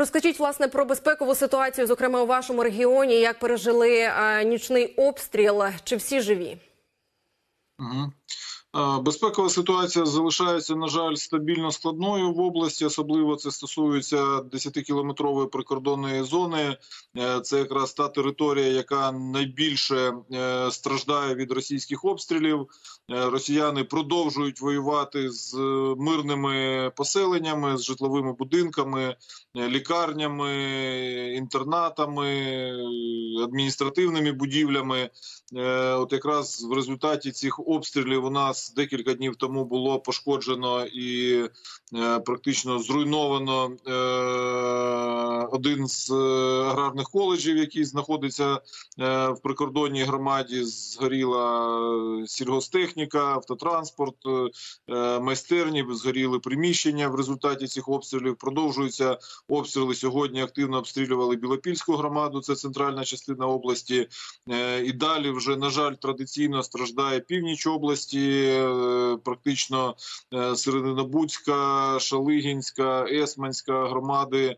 Розкажіть власне про безпекову ситуацію, зокрема у вашому регіоні. Як пережили е, нічний обстріл? Чи всі живі? Безпекова ситуація залишається, на жаль, стабільно складною в області. Особливо це стосується 10-кілометрової прикордонної зони. Е, Це якраз та територія, яка найбільше е, страждає від російських обстрілів. Е, Росіяни продовжують воювати з мирними поселеннями, з житловими будинками, лікарнями, інтернатами, адміністративними будівлями. От якраз в результаті цих обстрілів у нас декілька днів тому було пошкоджено і е, практично зруйновано е, один з е, аграрних коледжів, який знаходиться е, в прикордонній громаді. Згоріла сільгостехніка, автотранспорт, е, майстерні, згоріли приміщення в результаті цих обстрілів. Продовжуються обстріли. Сьогодні активно обстрілювали Білопільську громаду, це центральна частина області. Е, І далі вже на жаль традиційно страждає північ області, е, практично е, Серединобудська, Шалигінська, Есманська громади,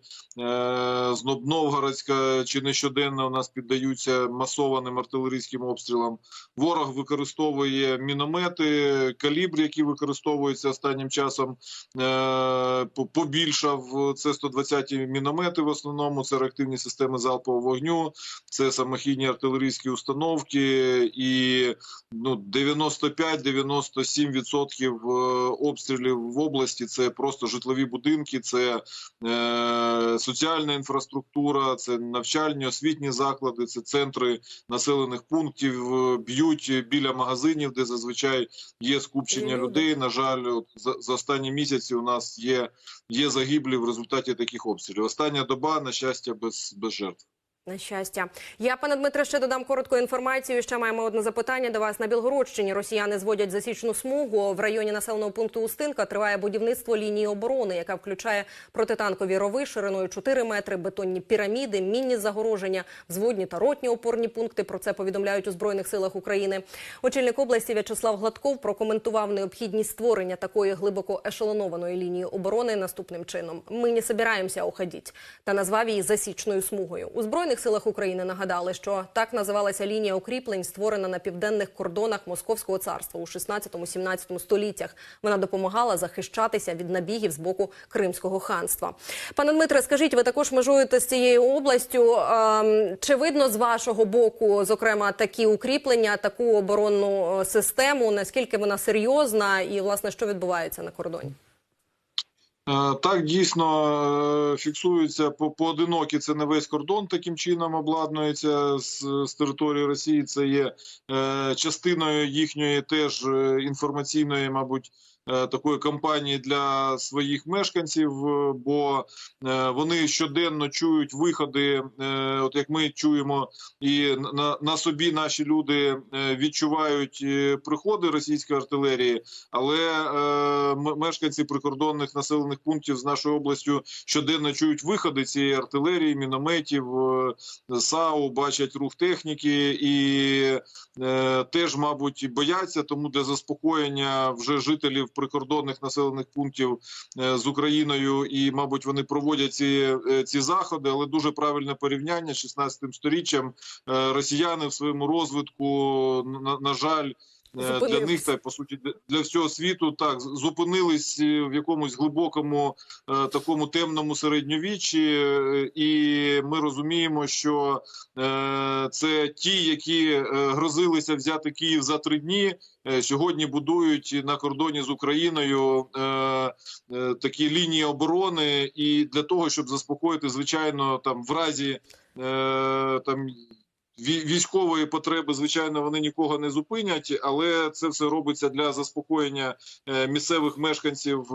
е, Знобновгородська чи не щоденно у нас піддаються масованим артилерійським обстрілам. Ворог використовує міномети, калібр, які використовуються останнім часом. е, Побільшав це 120-ті міномети. В основному це реактивні системи залпового вогню, це самохідні артилерійські установки, і ну 95-97% е, обстрілів в області це просто житлові будинки, це е, соціальна інфраструктура, це навчальні освітні заклади, це центри населених пунктів. е, Б'ють біля магазинів, де зазвичай є скупчення людей. На жаль, от за, за останні місяці у нас є, є загиблі в результаті таких обстрілів. Остання доба, на щастя, без, без жертв. На щастя, я пане Дмитре ще додам коротку інформацію. Ще маємо одне запитання до вас. На Білгородщині росіяни зводять засічну смугу в районі населеного пункту Устинка. Триває будівництво лінії оборони, яка включає протитанкові рови шириною 4 метри, бетонні піраміди, мінні загороження, взводні та ротні опорні пункти. Про це повідомляють у збройних силах України. Очільник області В'ячеслав Гладков прокоментував необхідність створення такої глибоко ешелонованої лінії оборони наступним чином. Ми не собираємося уходити, та назвав її засічною смугою. У збройних силах України нагадали, що так називалася лінія укріплень, створена на південних кордонах Московського царства у 16-17 століттях. Вона допомагала захищатися від набігів з боку Кримського ханства. Пане Дмитре, скажіть, ви також межуєте з цією областю. Ем, Чи видно з вашого боку, зокрема, такі укріплення, таку оборонну е, систему? Наскільки вона серйозна, і власне що відбувається на кордоні? Е, Так, дійсно е, фіксується по поодинокі. Це не весь кордон таким чином обладнується з, з території Росії. Це є е, частиною їхньої теж е, інформаційної, мабуть. Такої кампанії для своїх мешканців, бо вони щоденно чують виходи, от як ми чуємо, і на, на собі наші люди відчувають приходи російської артилерії, але е, мешканці прикордонних населених пунктів з нашою областю щоденно чують виходи цієї артилерії, мінометів, е, САУ, бачать рух техніки і е, теж, мабуть, бояться. Тому для заспокоєння вже жителів прикордонних населених пунктів е, з Україною, і, мабуть, вони проводять ці, ці заходи, але дуже правильне порівняння з 16 сторіччям. Е, Росіяни в своєму розвитку, на, на жаль. Е, Для них та по суті для- всього світу так зупинились е, в якомусь глибокому е, такому темному середньовіччі, і ми розуміємо, що це ті, які грозилися взяти Київ за три дні. Сьогодні будують на кордоні з Україною е, е, такі лінії оборони, і для того, щоб заспокоїти, звичайно, там в разі е, там військової потреби, звичайно, вони нікого не зупинять, але це все робиться для заспокоєння е, місцевих мешканців е,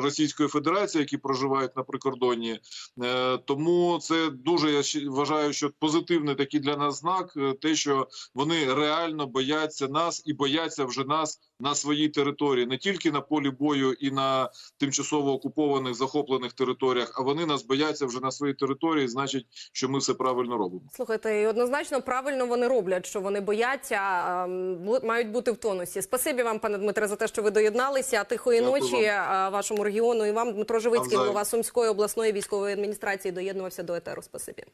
Російської Федерації, які проживають на прикордонні. Е, Тому це дуже я вважаю, що позитивний такий для нас знак, те, що вони реально бояться нас і бояться вже нас на своїй території, не тільки на полі бою і на тимчасово окупованих захоплених територіях, а вони нас бояться вже на своїй території. Значить, що ми все правильно робимо. Слухайте, і однозначно правильно вони роблять, що вони бояться, ем, мають бути в тонусі. Спасибі вам, пане Дмитре, за те, що ви доєдналися. Тихої Дякую ночі е, вашому регіону і вам Дмитро Живицький, голова Сумської обласної військової адміністрації, доєднувався до етеру. Спасибі.